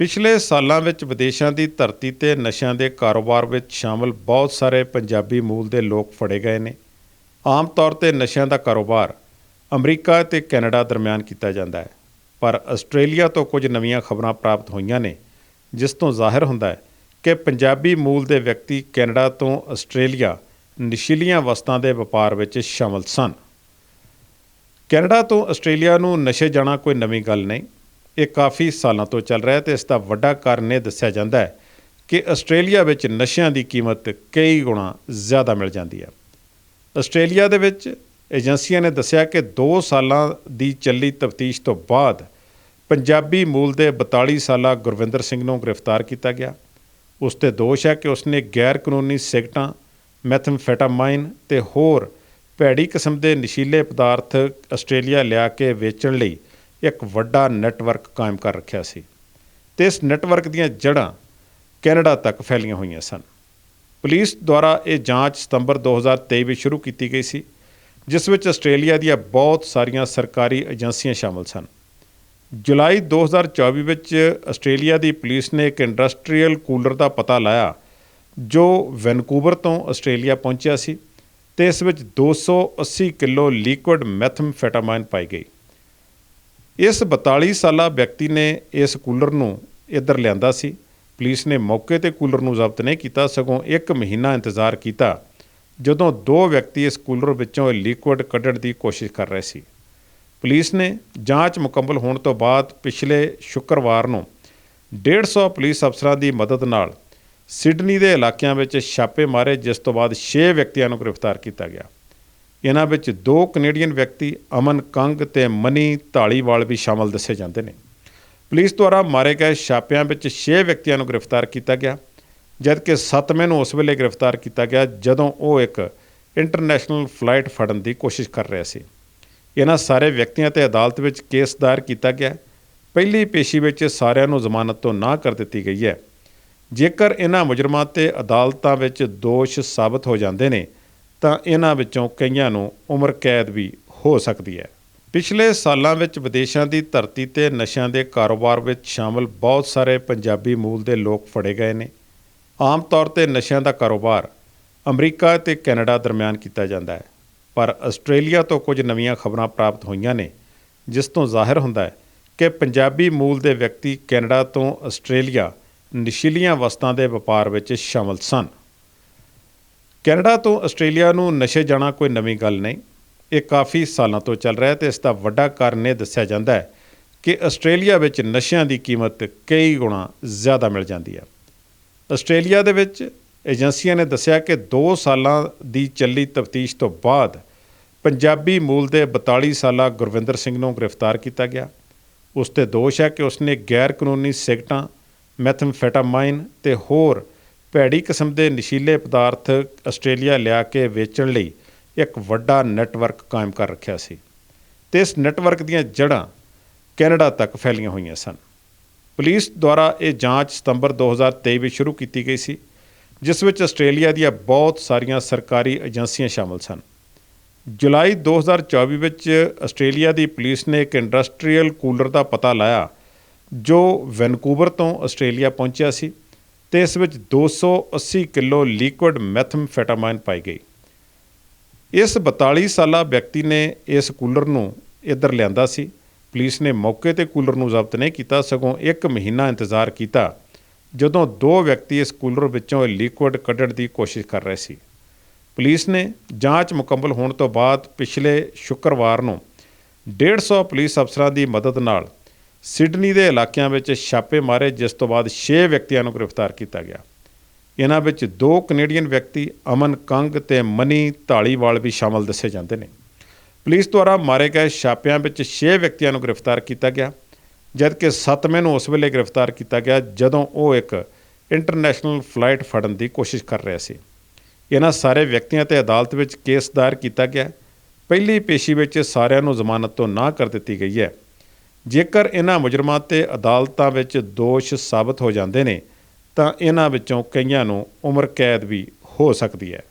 ਪਿਛਲੇ ਸਾਲਾਂ ਵਿੱਚ ਵਿਦੇਸ਼ਾਂ ਦੀ ਧਰਤੀ ਤੇ ਨਸ਼ਿਆਂ ਦੇ ਕਾਰੋਬਾਰ ਵਿੱਚ ਸ਼ਾਮਲ ਬਹੁਤ ਸਾਰੇ ਪੰਜਾਬੀ ਮੂਲ ਦੇ ਲੋਕ ਫੜੇ ਗਏ ਨੇ। ਆਮ ਤੌਰ ਤੇ ਨਸ਼ਿਆਂ ਦਾ ਕਾਰੋਬਾਰ ਅਮਰੀਕਾ ਤੇ ਕੈਨੇਡਾ ਦਰਮਿਆਨ ਕੀਤਾ ਜਾਂਦਾ ਹੈ, ਪਰ ਆਸਟ੍ਰੇਲੀਆ ਤੋਂ ਕੁਝ ਨਵੀਆਂ ਖਬਰਾਂ ਪ੍ਰਾਪਤ ਹੋਈਆਂ ਨੇ, ਜਿਸ ਤੋਂ ਜ਼ਾਹਿਰ ਹੁੰਦਾ ਹੈ ਕਿ ਪੰਜਾਬੀ ਮੂਲ ਦੇ ਵਿਅਕਤੀ ਕੈਨੇਡਾ ਤੋਂ ਆਸਟ੍ਰੇਲੀਆ ਨਸ਼ੀਲੀਆਂ ਵਸਤਾਂ ਦੇ ਵਪਾਰ ਵਿੱਚ ਸ਼ਾਮਲ ਸਨ। ਕੈਨੇਡਾ ਤੋਂ ਆਸਟ੍ਰੇਲੀਆ ਨੂੰ ਨਸ਼ੇ ਜਾਣਾ ਕੋਈ ਨਵੀਂ ਗੱਲ ਨਹੀਂ ਇਹ ਕਾਫੀ ਸਾਲਾਂ ਤੋਂ ਚੱਲ ਰਿਹਾ ਹੈ ਤੇ ਇਸ ਦਾ ਵੱਡਾ ਕਾਰਨ ਇਹ ਦੱਸਿਆ ਜਾਂਦਾ ਹੈ ਕਿ ਆਸਟ੍ਰੇਲੀਆ ਵਿੱਚ ਨਸ਼ਿਆਂ ਦੀ ਕੀਮਤ ਕਈ ਗੁਣਾ ਜ਼ਿਆਦਾ ਮਿਲ ਜਾਂਦੀ ਹੈ। ਆਸਟ੍ਰੇਲੀਆ ਦੇ ਵਿੱਚ ਏਜੰਸੀਆਂ ਨੇ ਦੱਸਿਆ ਕਿ 2 ਸਾਲਾਂ ਦੀ ਚੱਲੀ ਤਫਤੀਸ਼ ਤੋਂ ਬਾਅਦ ਪੰਜਾਬੀ ਮੂਲ ਦੇ 42 ਸਾਲਾ ਗੁਰਵਿੰਦਰ ਸਿੰਘ ਨੂੰ ਗ੍ਰਿਫਤਾਰ ਕੀਤਾ ਗਿਆ। ਉਸ ਤੇ ਦੋਸ਼ ਹੈ ਕਿ ਉਸਨੇ ਗੈਰ ਕਾਨੂੰਨੀ ਸਿਗਟਾਂ ਮੈਥਮਫੈਟਾਮਾਈਨ ਤੇ ਹੋਰ ਭੈੜੀ ਕਿਸਮ ਦੇ ਨਸ਼ੀਲੇ ਪਦਾਰਥ ਆਸਟ੍ਰੇਲੀਆ ਲਿਆ ਕੇ ਵੇਚਣ ਲਈ ਇੱਕ ਵੱਡਾ ਨੈਟਵਰਕ ਕਾਇਮ ਕਰ ਰੱਖਿਆ ਸੀ ਤੇ ਇਸ ਨੈਟਵਰਕ ਦੀਆਂ ਜੜ੍ਹਾਂ ਕੈਨੇਡਾ ਤੱਕ ਫੈਲੀਆਂ ਹੋਈਆਂ ਸਨ। ਪੁਲਿਸ ਦੁਆਰਾ ਇਹ ਜਾਂਚ ਸਤੰਬਰ 2023 ਵਿੱਚ ਸ਼ੁਰੂ ਕੀਤੀ ਗਈ ਸੀ, ਜਿਸ ਵਿੱਚ ਆਸਟ੍ਰੇਲੀਆ ਦੀਆਂ ਬਹੁਤ ਸਾਰੀਆਂ ਸਰਕਾਰੀ ਏਜੰਸੀਆਂ ਸ਼ਾਮਲ ਸਨ। ਜੁਲਾਈ 2024 ਵਿੱਚ ਆਸਟ੍ਰੇਲੀਆ ਦੀ ਪੁਲਿਸ ਨੇ ਇੱਕ ਇੰਡਸਟਰੀਅਲ ਕੂਲਰ ਦਾ ਪਤਾ ਲਾਇਆ, ਜੋ ਵੈਨਕੂਵਰ ਤੋਂ ਆਸਟ੍ਰੇਲੀਆ ਪਹੁੰਚਿਆ ਸੀ ਤੇ ਇਸ ਵਿੱਚ 280 ਕਿਲੋ ਲਿਕੁਇਡ ਮੈਥਮਫੈਟਾਮਾਈਨ ਪਾਈ ਗਈ। ਇਸ 42 ਸਾਲਾ ਵਿਅਕਤੀ ਨੇ ਇਸ ਕੂਲਰ ਨੂੰ ਇੱਧਰ ਲਿਆਂਦਾ ਸੀ। ਪੁਲਿਸ ਨੇ ਮੌਕੇ ਤੇ ਕੂਲਰ ਨੂੰ ਜ਼ਬਤ ਨਹੀਂ ਕੀਤਾ, ਸਗੋਂ 1 ਮਹੀਨਾ ਇੰਤਜ਼ਾਰ ਕੀਤਾ, ਜਦੋਂ ਦੋ ਵਿਅਕਤੀ ਇਸ ਕੂਲਰ ਵਿੱਚੋਂ ਇਹ ਲਿਕੁਇਡ ਕੱਢਣ ਦੀ ਕੋਸ਼ਿਸ਼ ਕਰ ਰਹੇ ਸੀ। ਪੁਲਿਸ ਨੇ ਜਾਂਚ ਮੁਕੰਮਲ ਹੋਣ ਤੋਂ ਬਾਅਦ ਪਿਛਲੇ ਸ਼ੁੱਕਰਵਾਰ ਨੂੰ 150 ਪੁਲਿਸ ਅਫਸਰਾਂ ਦੀ ਮਦਦ ਨਾਲ ਸਿਡਨੀ ਦੇ ਇਲਾਕਿਆਂ ਵਿੱਚ ਛਾਪੇ ਮਾਰੇ, ਜਿਸ ਤੋਂ ਬਾਅਦ 6 ਵਿਅਕਤੀਆਂ ਨੂੰ ਗ੍ਰਿਫਤਾਰ ਕੀਤਾ ਗਿਆ। ਇਹਨਾਂ ਵਿੱਚ ਦੋ ਕੈਨੇਡੀਅਨ ਵਿਅਕਤੀ, ਅਮਨ ਕੰਗ ਤੇ ਮਨੀ ਢਾਲੀਵਾਲ ਵੀ ਸ਼ਾਮਲ ਦੱਸੇ ਜਾਂਦੇ ਨੇ। ਪੁਲਿਸ ਦੁਆਰਾ ਮਾਰੇ ਗਏ ਛਾਪਿਆਂ ਵਿੱਚ 6 ਵਿਅਕਤੀਆਂ ਨੂੰ ਗ੍ਰਿਫਤਾਰ ਕੀਤਾ ਗਿਆ, ਜਦਕਿ 7ਵੇਂ ਨੂੰ ਉਸ ਵੇਲੇ ਗ੍ਰਿਫਤਾਰ ਕੀਤਾ ਗਿਆ ਜਦੋਂ ਉਹ ਇੱਕ ਇੰਟਰਨੈਸ਼ਨਲ ਫਲਾਈਟ ਫੜਨ ਦੀ ਕੋਸ਼ਿਸ਼ ਕਰ ਰਿਹਾ ਸੀ। ਇਹਨਾਂ ਸਾਰੇ ਵਿਅਕਤੀਆਂ ਤੇ ਅਦਾਲਤ ਵਿੱਚ ਕੇਸ ਦਾਇਰ ਕੀਤਾ ਗਿਆ। ਪਹਿਲੀ ਪੇਸ਼ੀ ਵਿੱਚ ਸਾਰਿਆਂ ਨੂੰ ਜ਼ਮਾਨਤ ਤੋਂ ਨਾ ਕਰ ਦਿੱਤੀ ਗਈ ਹੈ। ਜੇਕਰ ਇਹਨਾਂ ਮੁਜਰਮਾਂ ਤੇ ਅਦਾਲਤਾਂ ਵਿੱਚ ਦੋਸ਼ ਸਾਬਤ ਹੋ ਜਾਂਦੇ ਨੇ ਤਾਂ ਇਹਨਾਂ ਵਿੱਚੋਂ ਕਈਆਂ ਨੂੰ ਉਮਰ ਕੈਦ ਵੀ ਹੋ ਸਕਦੀ ਹੈ। ਪਿਛਲੇ ਸਾਲਾਂ ਵਿੱਚ ਵਿਦੇਸ਼ਾਂ ਦੀ ਧਰਤੀ ਤੇ ਨਸ਼ਿਆਂ ਦੇ ਕਾਰੋਬਾਰ ਵਿੱਚ ਸ਼ਾਮਲ ਬਹੁਤ ਸਾਰੇ ਪੰਜਾਬੀ ਮੂਲ ਦੇ ਲੋਕ ਫੜੇ ਗਏ ਨੇ। ਆਮ ਤੌਰ ਤੇ ਨਸ਼ਿਆਂ ਦਾ ਕਾਰੋਬਾਰ ਅਮਰੀਕਾ ਤੇ ਕੈਨੇਡਾ ਦਰਮਿਆਨ ਕੀਤਾ ਜਾਂਦਾ ਹੈ, ਪਰ ਆਸਟ੍ਰੇਲੀਆ ਤੋਂ ਕੁਝ ਨਵੀਆਂ ਖਬਰਾਂ ਪ੍ਰਾਪਤ ਹੋਈਆਂ ਨੇ, ਜਿਸ ਤੋਂ ਜ਼ਾਹਿਰ ਹੁੰਦਾ ਹੈ ਕਿ ਪੰਜਾਬੀ ਮੂਲ ਦੇ ਵਿਅਕਤੀ ਕੈਨੇਡਾ ਤੋਂ ਆਸਟ੍ਰੇਲੀਆ, ਨਸ਼ੀਲੀਆਂ ਵਸਤਾਂ ਦੇ ਵਪਾਰ ਵਿੱਚ ਸ਼ਾਮਲ ਸਨ। ਕੈਨੇਡਾ ਤੋਂ ਆਸਟ੍ਰੇਲੀਆ ਨੂੰ ਨਸ਼ੇ ਜਾਣਾ ਕੋਈ ਨਵੀਂ ਗੱਲ ਨਹੀਂ। ਇਹ ਕਾਫੀ ਸਾਲਾਂ ਤੋਂ ਚੱਲ ਰਿਹਾ ਹੈ ਤੇ ਇਸ ਦਾ ਵੱਡਾ ਕਾਰਨ ਇਹ ਦੱਸਿਆ ਜਾਂਦਾ ਹੈ ਕਿ ਆਸਟ੍ਰੇਲੀਆ ਵਿੱਚ ਨਸ਼ਿਆਂ ਦੀ ਕੀਮਤ ਕਈ ਗੁਣਾ ਜ਼ਿਆਦਾ ਮਿਲ ਜਾਂਦੀ ਹੈ। ਆਸਟ੍ਰੇਲੀਆ ਦੇ ਵਿੱਚ ਏਜੰਸੀਆਂ ਨੇ ਦੱਸਿਆ ਕਿ 2 ਸਾਲਾਂ ਦੀ ਚੱਲੀ ਤਫਤੀਸ਼ ਤੋਂ ਬਾਅਦ ਪੰਜਾਬੀ ਮੂਲ ਦੇ 42 ਸਾਲਾ ਗੁਰਵਿੰਦਰ ਸਿੰਘ ਨੂੰ ਗ੍ਰਿਫਤਾਰ ਕੀਤਾ ਗਿਆ। ਉਸ ਤੇ ਦੋਸ਼ ਹੈ ਕਿ ਉਸਨੇ ਗੈਰ ਕਾਨੂੰਨੀ ਸਿਗਟਾਂ ਮੈਥਮਫੈਟਾਮਾਈਨ ਤੇ ਹੋਰ ਭੈੜੀ ਕਿਸਮ ਦੇ ਨਸ਼ੀਲੇ ਪਦਾਰਥ ਆਸਟ੍ਰੇਲੀਆ ਲਿਆ ਕੇ ਵੇਚਣ ਲਈ ਇੱਕ ਵੱਡਾ ਨੈਟਵਰਕ ਕਾਇਮ ਕਰ ਰੱਖਿਆ ਸੀ ਤੇ ਇਸ ਨੈਟਵਰਕ ਦੀਆਂ ਜੜ੍ਹਾਂ ਕੈਨੇਡਾ ਤੱਕ ਫੈਲੀਆਂ ਹੋਈਆਂ ਸਨ। ਪੁਲਿਸ ਦੁਆਰਾ ਇਹ ਜਾਂਚ ਸਤੰਬਰ 2023 ਵਿੱਚ ਸ਼ੁਰੂ ਕੀਤੀ ਗਈ ਸੀ, ਜਿਸ ਵਿੱਚ ਆਸਟ੍ਰੇਲੀਆ ਦੀਆਂ ਬਹੁਤ ਸਾਰੀਆਂ ਸਰਕਾਰੀ ਏਜੰਸੀਆਂ ਸ਼ਾਮਲ ਸਨ। ਜੁਲਾਈ 2024 ਵਿੱਚ ਆਸਟ੍ਰੇਲੀਆ ਦੀ ਪੁਲਿਸ ਨੇ ਇੱਕ ਇੰਡਸਟਰੀਅਲ ਕੂਲਰ ਦਾ ਪਤਾ ਲਾਇਆ, ਜੋ ਵੈਨਕੂਵਰ ਤੋਂ ਆਸਟ੍ਰੇਲੀਆ ਪਹੁੰਚਿਆ ਸੀ। ਤੇ ਇਸ ਵਿੱਚ 280 ਕਿਲੋ ਲਿਕੁਇਡ ਮੈਥਮਫੈਟਾਮਾਈਨ ਪਾਈ ਗਈ। ਇਸ 42 ਸਾਲਾ ਵਿਅਕਤੀ ਨੇ ਇਸ ਕੂਲਰ ਨੂੰ ਇੱਧਰ ਲਿਆਂਦਾ ਸੀ। ਪੁਲਿਸ ਨੇ ਮੌਕੇ ਤੇ ਕੂਲਰ ਨੂੰ ਜ਼ਬਤ ਨਹੀਂ ਕੀਤਾ, ਸਗੋਂ 1 ਮਹੀਨਾ ਇੰਤਜ਼ਾਰ ਕੀਤਾ, ਜਦੋਂ ਦੋ ਵਿਅਕਤੀ ਇਸ ਕੂਲਰ ਵਿੱਚੋਂ ਲਿਕੁਇਡ ਕੱਢਣ ਦੀ ਕੋਸ਼ਿਸ਼ ਕਰ ਰਹੇ ਸੀ। ਪੁਲਿਸ ਨੇ ਜਾਂਚ ਮੁਕੰਮਲ ਹੋਣ ਤੋਂ ਬਾਅਦ ਪਿਛਲੇ ਸ਼ੁੱਕਰਵਾਰ ਨੂੰ 150 ਪੁਲਿਸ ਅਫਸਰਾਂ ਦੀ ਮਦਦ ਨਾਲ ਸਿਡਨੀ ਦੇ ਇਲਾਕਿਆਂ ਵਿੱਚ ਛਾਪੇ ਮਾਰੇ, ਜਿਸ ਤੋਂ ਬਾਅਦ 6 ਵਿਅਕਤੀਆਂ ਨੂੰ ਗ੍ਰਿਫਤਾਰ ਕੀਤਾ ਗਿਆ। ਇਹਨਾਂ ਵਿੱਚ ਦੋ ਕੈਨੇਡੀਅਨ ਵਿਅਕਤੀ, ਅਮਨ ਕੰਗ ਤੇ ਮਨੀ ਢਾਲੀਵਾਲ ਵੀ ਸ਼ਾਮਲ ਦੱਸੇ ਜਾਂਦੇ ਨੇ। ਪੁਲਿਸ ਦੁਆਰਾ ਮਾਰੇ ਗਏ ਛਾਪਿਆਂ ਵਿੱਚ 6 ਵਿਅਕਤੀਆਂ ਨੂੰ ਗ੍ਰਿਫਤਾਰ ਕੀਤਾ ਗਿਆ, ਜਦਕਿ 7ਵੇਂ ਨੂੰ ਉਸ ਵੇਲੇ ਗ੍ਰਿਫਤਾਰ ਕੀਤਾ ਗਿਆ, ਜਦੋਂ ਉਹ ਇੱਕ ਇੰਟਰਨੈਸ਼ਨਲ ਫਲਾਈਟ ਫੜਨ ਦੀ ਕੋਸ਼ਿਸ਼ ਕਰ ਰਿਹਾ ਸੀ। ਇਹਨਾਂ ਸਾਰੇ ਵਿਅਕਤੀਆਂ ਤੇ ਅਦਾਲਤ ਵਿੱਚ ਕੇਸ ਦਾਇਰ ਕੀਤਾ ਗਿਆ। ਪਹਿਲੀ ਪੇਸ਼ੀ ਵਿੱਚ ਸਾਰਿਆਂ ਨੂੰ ਜ਼ਮਾਨਤ ਤੋਂ ਨਾ ਕਰ ਦਿੱਤੀ ਗਈ ਹੈ। ਜੇਕਰ ਇਹਨਾਂ ਮੁਜਰਮਾਂ ਤੇ ਅਦਾਲਤਾਂ ਵਿੱਚ ਦੋਸ਼ ਸਾਬਤ ਹੋ ਜਾਂਦੇ ਨੇ, ਤਾਂ ਇਹਨਾਂ ਵਿੱਚੋਂ ਕਈਆਂ ਨੂੰ ਉਮਰ ਕੈਦ ਵੀ ਹੋ ਸਕਦੀ ਹੈ।